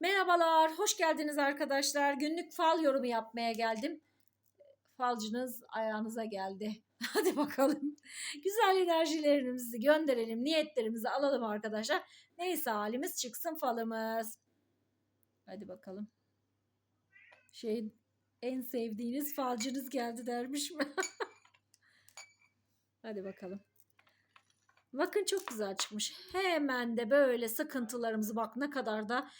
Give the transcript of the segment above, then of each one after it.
Merhabalar, hoş geldiniz arkadaşlar. Günlük fal yorumu yapmaya geldim. Falcınız ayağınıza geldi. Hadi bakalım. Güzel enerjilerimizi gönderelim, niyetlerimizi alalım arkadaşlar. Neyse halimiz çıksın falımız. Hadi bakalım. Şey en sevdiğiniz falcınız geldi dermiş mi? Hadi bakalım. Bakın çok güzel çıkmış. Hemen de böyle sıkıntılarımızı bak ne kadar da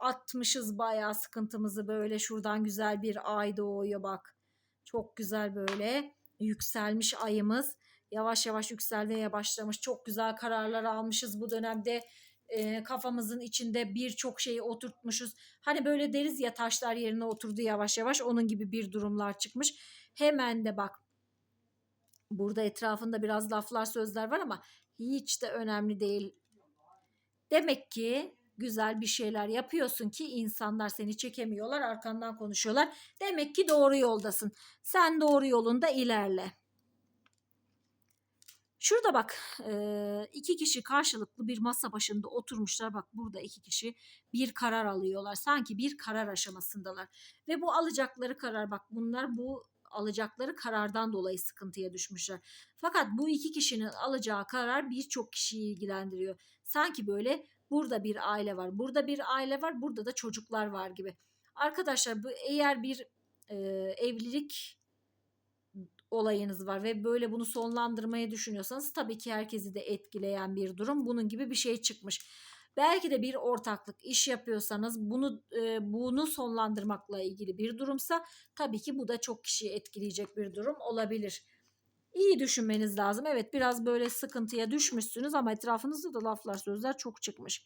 atmışız bayağı sıkıntımızı böyle şuradan güzel bir ay doğuyor bak. Çok güzel böyle yükselmiş ayımız. Yavaş yavaş yükselmeye başlamış. Çok güzel kararlar almışız bu dönemde. E, kafamızın içinde birçok şeyi oturtmuşuz. Hani böyle deriz ya taşlar yerine oturdu yavaş yavaş. Onun gibi bir durumlar çıkmış. Hemen de bak burada etrafında biraz laflar sözler var ama hiç de önemli değil. Demek ki güzel bir şeyler yapıyorsun ki insanlar seni çekemiyorlar, arkandan konuşuyorlar. Demek ki doğru yoldasın. Sen doğru yolunda ilerle. Şurada bak iki kişi karşılıklı bir masa başında oturmuşlar. Bak burada iki kişi bir karar alıyorlar. Sanki bir karar aşamasındalar. Ve bu alacakları karar bak bunlar bu alacakları karardan dolayı sıkıntıya düşmüşler. Fakat bu iki kişinin alacağı karar birçok kişiyi ilgilendiriyor. Sanki böyle burada bir aile var, burada bir aile var, burada da çocuklar var gibi. Arkadaşlar bu eğer bir e, evlilik olayınız var ve böyle bunu sonlandırmayı düşünüyorsanız tabii ki herkesi de etkileyen bir durum. Bunun gibi bir şey çıkmış. Belki de bir ortaklık iş yapıyorsanız bunu e, bunu sonlandırmakla ilgili bir durumsa tabii ki bu da çok kişiyi etkileyecek bir durum olabilir. İyi düşünmeniz lazım. Evet biraz böyle sıkıntıya düşmüşsünüz ama etrafınızda da laflar sözler çok çıkmış.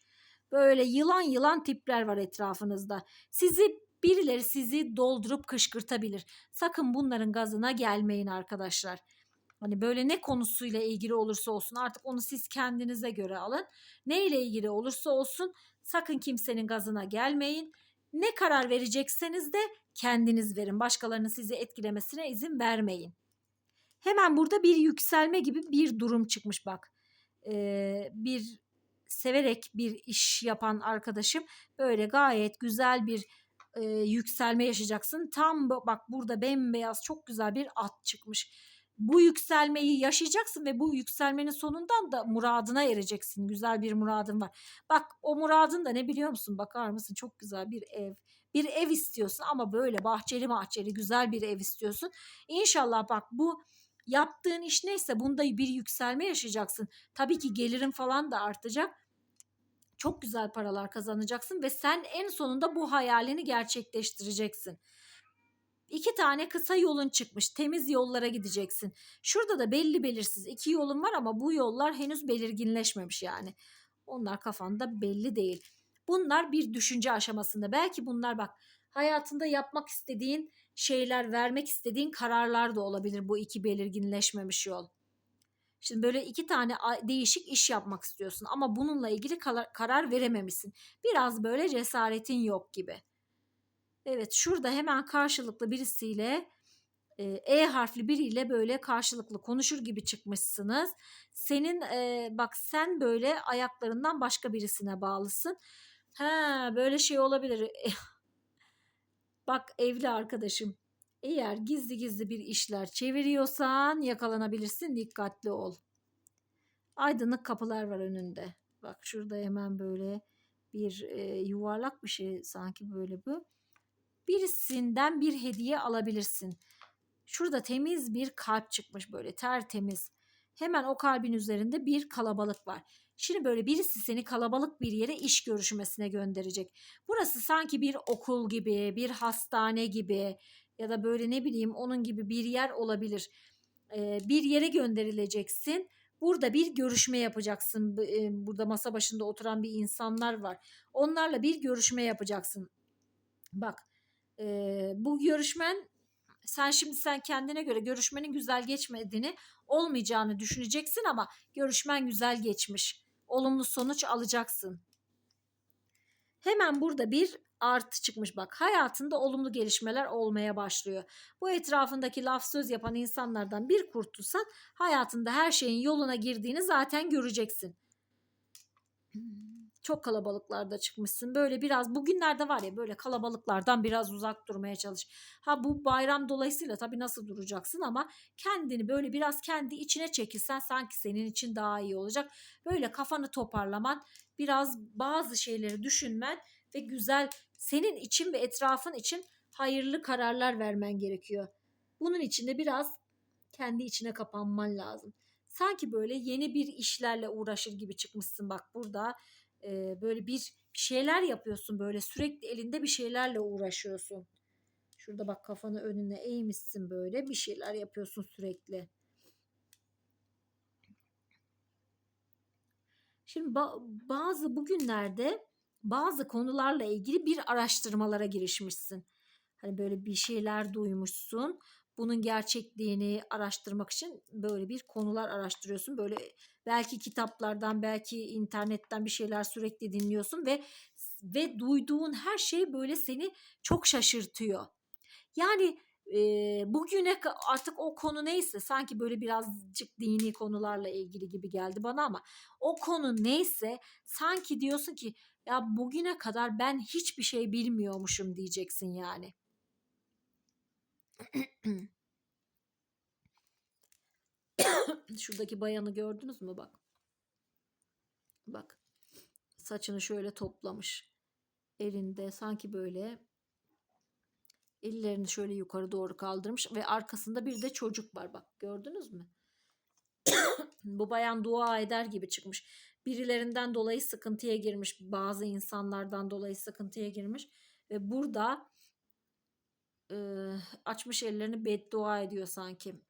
Böyle yılan yılan tipler var etrafınızda. Sizi birileri sizi doldurup kışkırtabilir. Sakın bunların gazına gelmeyin arkadaşlar. Hani böyle ne konusuyla ilgili olursa olsun artık onu siz kendinize göre alın. Ne ile ilgili olursa olsun sakın kimsenin gazına gelmeyin. Ne karar verecekseniz de kendiniz verin. Başkalarının sizi etkilemesine izin vermeyin. Hemen burada bir yükselme gibi bir durum çıkmış bak. Ee, bir severek bir iş yapan arkadaşım böyle gayet güzel bir e, yükselme yaşayacaksın. Tam bak burada bembeyaz çok güzel bir at çıkmış bu yükselmeyi yaşayacaksın ve bu yükselmenin sonundan da muradına ereceksin. Güzel bir muradın var. Bak o muradın da ne biliyor musun? Bakar mısın? Çok güzel bir ev. Bir ev istiyorsun ama böyle bahçeli bahçeli güzel bir ev istiyorsun. İnşallah bak bu yaptığın iş neyse bunda bir yükselme yaşayacaksın. Tabii ki gelirin falan da artacak. Çok güzel paralar kazanacaksın ve sen en sonunda bu hayalini gerçekleştireceksin. İki tane kısa yolun çıkmış. Temiz yollara gideceksin. Şurada da belli belirsiz iki yolun var ama bu yollar henüz belirginleşmemiş yani. Onlar kafanda belli değil. Bunlar bir düşünce aşamasında. Belki bunlar bak hayatında yapmak istediğin şeyler, vermek istediğin kararlar da olabilir bu iki belirginleşmemiş yol. Şimdi böyle iki tane değişik iş yapmak istiyorsun ama bununla ilgili karar verememişsin. Biraz böyle cesaretin yok gibi. Evet şurada hemen karşılıklı birisiyle E harfli biriyle böyle karşılıklı konuşur gibi çıkmışsınız. Senin e, bak sen böyle ayaklarından başka birisine bağlısın. Ha böyle şey olabilir. bak evli arkadaşım. Eğer gizli gizli bir işler çeviriyorsan yakalanabilirsin. Dikkatli ol. Aydınlık kapılar var önünde. Bak şurada hemen böyle bir e, yuvarlak bir şey sanki böyle bu birisinden bir hediye alabilirsin. Şurada temiz bir kalp çıkmış böyle tertemiz. Hemen o kalbin üzerinde bir kalabalık var. Şimdi böyle birisi seni kalabalık bir yere iş görüşmesine gönderecek. Burası sanki bir okul gibi, bir hastane gibi ya da böyle ne bileyim onun gibi bir yer olabilir. Ee, bir yere gönderileceksin. Burada bir görüşme yapacaksın. Burada masa başında oturan bir insanlar var. Onlarla bir görüşme yapacaksın. Bak e, bu görüşmen sen şimdi sen kendine göre görüşmenin güzel geçmediğini olmayacağını düşüneceksin ama görüşmen güzel geçmiş. Olumlu sonuç alacaksın. Hemen burada bir artı çıkmış bak hayatında olumlu gelişmeler olmaya başlıyor. Bu etrafındaki laf söz yapan insanlardan bir kurtulsan hayatında her şeyin yoluna girdiğini zaten göreceksin. Çok kalabalıklarda çıkmışsın. Böyle biraz bugünlerde var ya böyle kalabalıklardan biraz uzak durmaya çalış. Ha bu bayram dolayısıyla tabii nasıl duracaksın ama kendini böyle biraz kendi içine çekilsen sanki senin için daha iyi olacak. Böyle kafanı toparlaman, biraz bazı şeyleri düşünmen ve güzel senin için ve etrafın için hayırlı kararlar vermen gerekiyor. Bunun için de biraz kendi içine kapanman lazım. Sanki böyle yeni bir işlerle uğraşır gibi çıkmışsın bak burada. Ee, böyle bir şeyler yapıyorsun böyle sürekli elinde bir şeylerle uğraşıyorsun. Şurada bak kafanı önüne eğmişsin böyle bir şeyler yapıyorsun sürekli. Şimdi ba- bazı bugünlerde bazı konularla ilgili bir araştırmalara girişmişsin. Hani böyle bir şeyler duymuşsun. Bunun gerçekliğini araştırmak için böyle bir konular araştırıyorsun. Böyle belki kitaplardan, belki internetten bir şeyler sürekli dinliyorsun ve ve duyduğun her şey böyle seni çok şaşırtıyor. Yani e, bugüne artık o konu neyse sanki böyle birazcık dini konularla ilgili gibi geldi bana ama o konu neyse sanki diyorsun ki ya bugüne kadar ben hiçbir şey bilmiyormuşum diyeceksin yani. Şuradaki bayanı gördünüz mü bak. Bak. Saçını şöyle toplamış. Elinde sanki böyle ellerini şöyle yukarı doğru kaldırmış ve arkasında bir de çocuk var bak. Gördünüz mü? Bu bayan dua eder gibi çıkmış. Birilerinden dolayı sıkıntıya girmiş. Bazı insanlardan dolayı sıkıntıya girmiş. Ve burada e, açmış ellerini beddua ediyor sanki.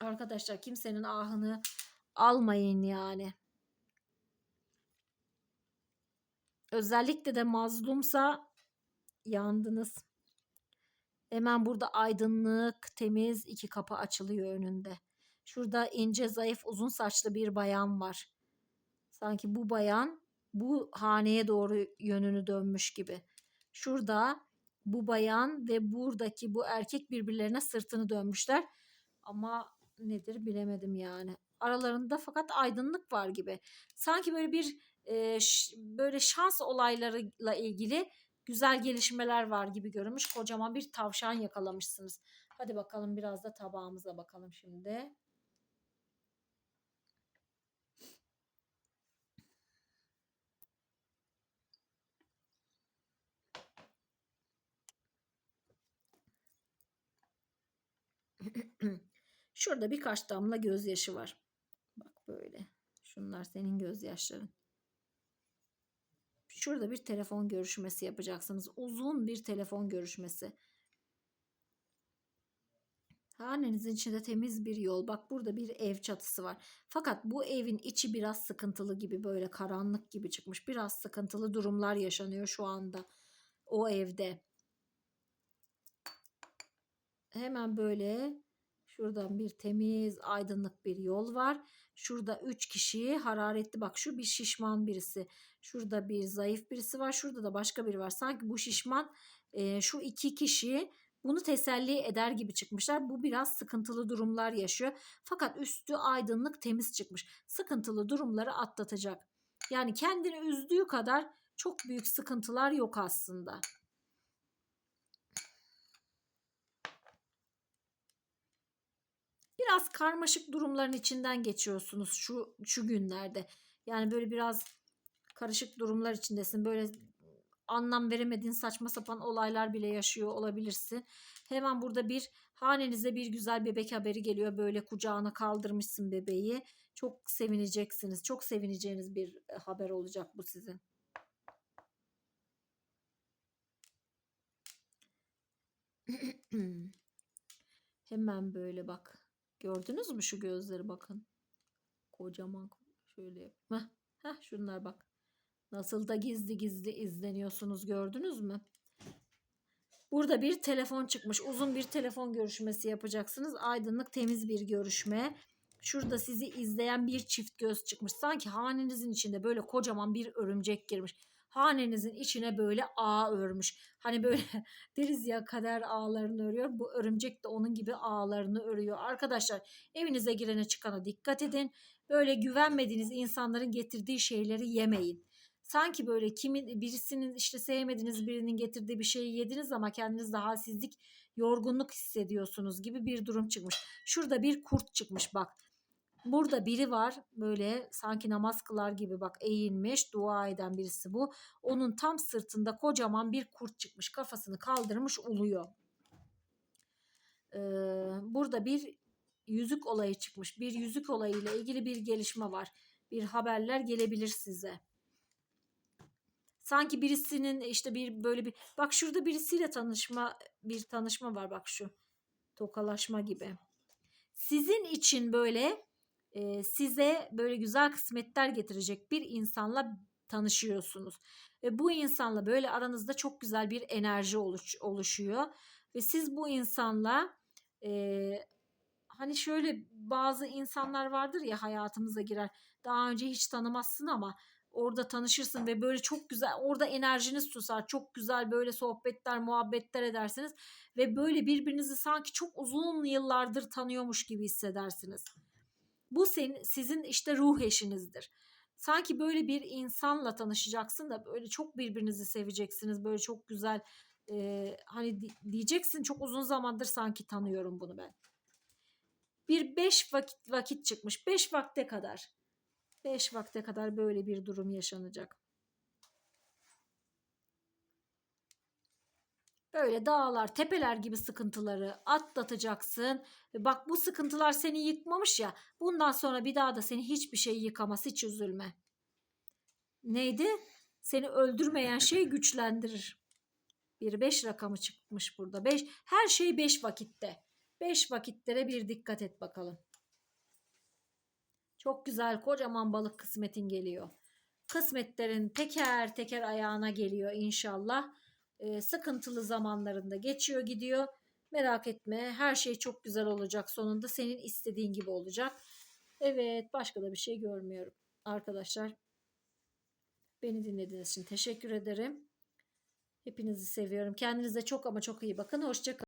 Arkadaşlar kimsenin ahını almayın yani. Özellikle de mazlumsa yandınız. Hemen burada aydınlık, temiz iki kapı açılıyor önünde. Şurada ince, zayıf, uzun saçlı bir bayan var. Sanki bu bayan bu haneye doğru yönünü dönmüş gibi. Şurada bu bayan ve buradaki bu erkek birbirlerine sırtını dönmüşler. Ama nedir bilemedim yani. Aralarında fakat aydınlık var gibi. Sanki böyle bir e, böyle şans olaylarıyla ilgili güzel gelişmeler var gibi görünmüş. Kocaman bir tavşan yakalamışsınız. Hadi bakalım biraz da tabağımıza bakalım şimdi. Şurada birkaç damla gözyaşı var. Bak böyle. Şunlar senin gözyaşların. Şurada bir telefon görüşmesi yapacaksınız. Uzun bir telefon görüşmesi. Hanenizin içinde temiz bir yol. Bak burada bir ev çatısı var. Fakat bu evin içi biraz sıkıntılı gibi böyle karanlık gibi çıkmış. Biraz sıkıntılı durumlar yaşanıyor şu anda o evde. Hemen böyle şuradan bir temiz aydınlık bir yol var. Şurada üç kişi hararetli bak şu bir şişman birisi. Şurada bir zayıf birisi var. Şurada da başka biri var. Sanki bu şişman e, şu iki kişi bunu teselli eder gibi çıkmışlar. Bu biraz sıkıntılı durumlar yaşıyor. Fakat üstü aydınlık temiz çıkmış. Sıkıntılı durumları atlatacak. Yani kendini üzdüğü kadar çok büyük sıkıntılar yok aslında. Biraz karmaşık durumların içinden geçiyorsunuz şu şu günlerde. Yani böyle biraz karışık durumlar içindesin. Böyle anlam veremediğin saçma sapan olaylar bile yaşıyor olabilirsin. Hemen burada bir hanenize bir güzel bebek haberi geliyor. Böyle kucağına kaldırmışsın bebeği. Çok sevineceksiniz. Çok sevineceğiniz bir e, haber olacak bu sizin. Hemen böyle bak. Gördünüz mü şu gözleri bakın. Kocaman şöyle. Heh, heh, şunlar bak. Nasıl da gizli gizli izleniyorsunuz gördünüz mü? Burada bir telefon çıkmış. Uzun bir telefon görüşmesi yapacaksınız. Aydınlık temiz bir görüşme. Şurada sizi izleyen bir çift göz çıkmış. Sanki hanenizin içinde böyle kocaman bir örümcek girmiş. Hanenizin içine böyle ağ örmüş. Hani böyle deriz ya kader ağlarını örüyor. Bu örümcek de onun gibi ağlarını örüyor. Arkadaşlar evinize girene çıkana dikkat edin. Böyle güvenmediğiniz insanların getirdiği şeyleri yemeyin. sanki böyle kimin birisinin işte sevmediğiniz birinin getirdiği bir şeyi yediniz ama kendinizde halsizlik, yorgunluk hissediyorsunuz gibi bir durum çıkmış. Şurada bir kurt çıkmış bak. Burada biri var böyle sanki namaz kılar gibi bak eğilmiş dua eden birisi bu. Onun tam sırtında kocaman bir kurt çıkmış kafasını kaldırmış uluyor. Ee, burada bir yüzük olayı çıkmış. Bir yüzük olayıyla ilgili bir gelişme var. Bir haberler gelebilir size. Sanki birisinin işte bir böyle bir bak şurada birisiyle tanışma bir tanışma var bak şu tokalaşma gibi. Sizin için böyle e, size böyle güzel kısmetler getirecek bir insanla tanışıyorsunuz. Ve bu insanla böyle aranızda çok güzel bir enerji oluş, oluşuyor. Ve siz bu insanla e, hani şöyle bazı insanlar vardır ya hayatımıza girer. Daha önce hiç tanımazsın ama orada tanışırsın ve böyle çok güzel orada enerjiniz susar. Çok güzel böyle sohbetler, muhabbetler edersiniz ve böyle birbirinizi sanki çok uzun yıllardır tanıyormuş gibi hissedersiniz. Bu senin, sizin işte ruh eşinizdir. Sanki böyle bir insanla tanışacaksın da böyle çok birbirinizi seveceksiniz. Böyle çok güzel e, hani diyeceksin çok uzun zamandır sanki tanıyorum bunu ben. Bir beş vakit, vakit çıkmış. Beş vakte kadar. Beş vakte kadar böyle bir durum yaşanacak. Böyle dağlar, tepeler gibi sıkıntıları atlatacaksın. Ve bak bu sıkıntılar seni yıkmamış ya. Bundan sonra bir daha da seni hiçbir şey yıkamaz. Hiç üzülme. Neydi? Seni öldürmeyen şey güçlendirir. Bir beş rakamı çıkmış burada. Beş, her şey beş vakitte. Beş vakitlere bir dikkat et bakalım. Çok güzel kocaman balık kısmetin geliyor. Kısmetlerin teker teker ayağına geliyor inşallah sıkıntılı zamanlarında geçiyor gidiyor. Merak etme her şey çok güzel olacak sonunda senin istediğin gibi olacak. Evet başka da bir şey görmüyorum. Arkadaşlar beni dinlediğiniz için teşekkür ederim. Hepinizi seviyorum. Kendinize çok ama çok iyi bakın. Hoşçakalın.